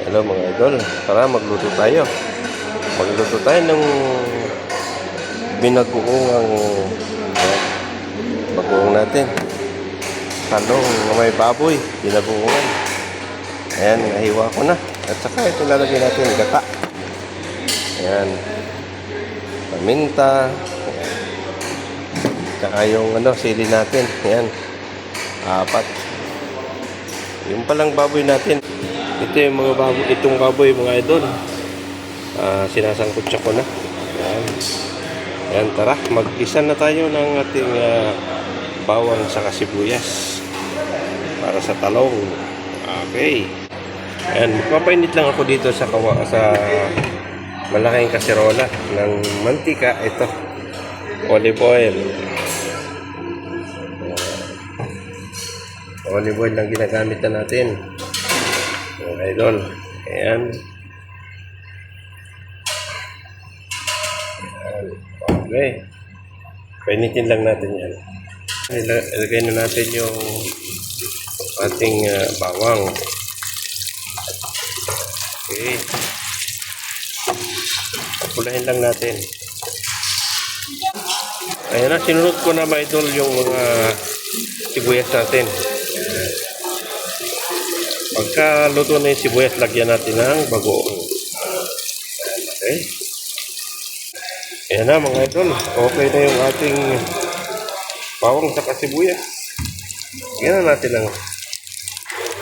Hello mga idol, tara magluto tayo. Magluto tayo ng binagoong ayan, bagoong natin. Talong na may baboy, binagoongan. Ayan, nahiwa ko na. At saka ito lalagay natin gata. Ayan. Paminta. Tsaka yung ano, sili natin. Ayan. Apat. Yung palang baboy natin. Ito yung mga baboy, itong baboy mga idol. Ah, sinasangkot siya ko na. Ayan. Ayan, tara. Mag-isa na tayo ng ating ah, bawang sa sibuyas. Para sa talong. Okay. Ayan, magpapainit lang ako dito sa kawa, sa malaking kaserola ng mantika. Ito. Olive oil. Olive oil lang ginagamit na natin. Mga idol. Ayan. Ayan. Okay. Painitin lang natin yan. Ila- Ilagay na natin yung ating ah, bawang. Okay. Pulahin lang natin. Ayan na, sinunod ko na mga idol yung mga sibuyas natin. Pagka luto na yung sibuyas, lagyan natin ng bagoong. Okay. Ayan na mga idol. Okay na yung ating bawang sa sibuyas. Lagyan na natin ng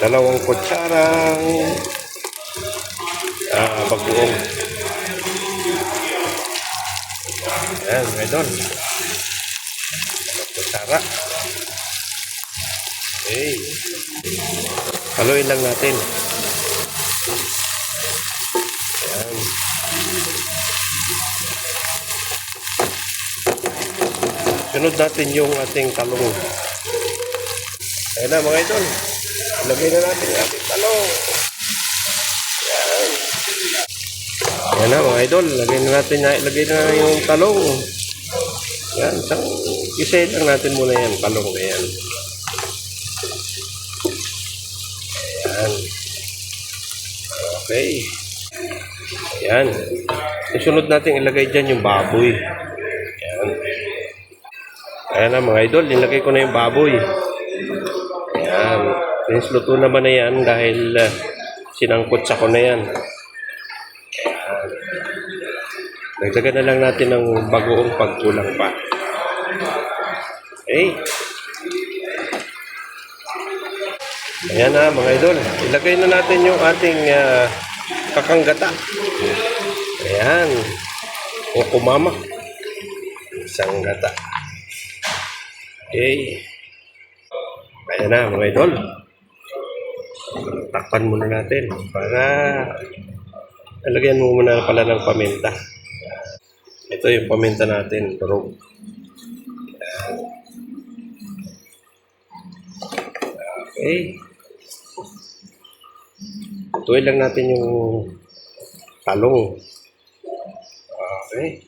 dalawang kutsarang ah, bagoong. Ayan mga idol. Kutsara. Okay. Haluin lang natin. Ayan. Sunod natin yung ating talong. Ayan na mga idol. Lagay na natin yung ating talong. Ayan. Ayan na mga idol. Lagay na natin lagay na yung talong. Yan. Isang, isa lang natin muna yan. Talong na yan. Ayan. Okay. Ayan. Isunod natin ilagay dyan yung baboy. Ayan. Ayan na mga idol, nilagay ko na yung baboy. Ayan. Since luto naman na yan dahil uh, sinangkot sa ko na yan. Ayan. Nagdagan na lang natin ng bagoong pagkulang pa. Okay. Ayan na mga idol. Ilagay na natin yung ating ah, kakanggata. Ayan. O kumama. Isang gata. Okay. Ayan na mga idol. Takpan muna natin para Lagyan mo muna pala ng paminta. Ito yung paminta natin, durog. Okay. Tuloy lang natin yung talong. Okay.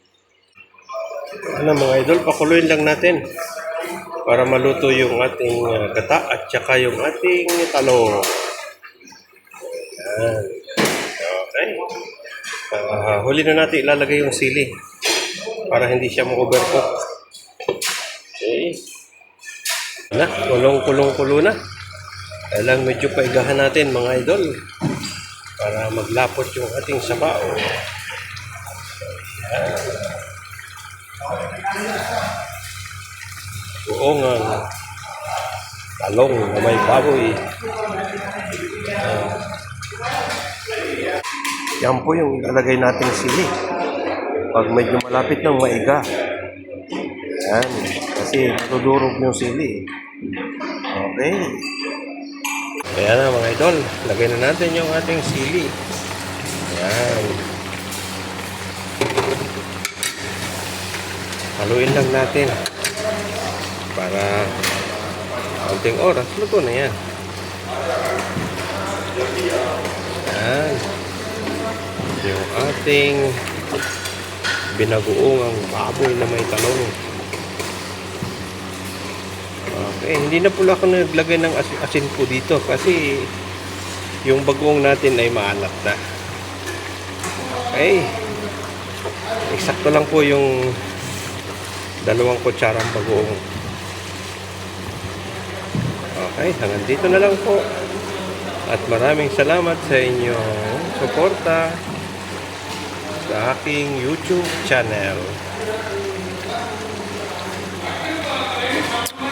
Ano mga idol, pakuluin lang natin para maluto yung ating uh, gata at saka yung ating talong. Ayan. Okay. Ah, huli na natin ilalagay yung sili para hindi siya ma-overcook. Okay. Na, kulong-kulong-kulo na. Kailang medyo paigahan natin mga idol para maglapot yung ating sabaw. Buong ang talong na may baboy. Ah. yan po yung ilalagay nating sili. Pag medyo malapit ng maiga. Yan. Kasi natudurog yung sili. Okay. Ayan na mga idol. Lagay na natin yung ating sili. Ayan. Haluin lang natin. Para konting oras, luto na yan. Ayan. Yung ating binagoong baboy na may talong. Okay, hindi na pula ako naglagay ng asin, asin po dito kasi yung bagoong natin ay maalat na. Okay. Eksakto lang po yung dalawang kutsarang bagoong. Okay, hanggang dito na lang po. At maraming salamat sa inyong suporta sa aking YouTube channel.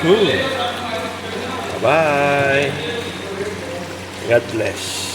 Hmm. Bye-bye. God bless.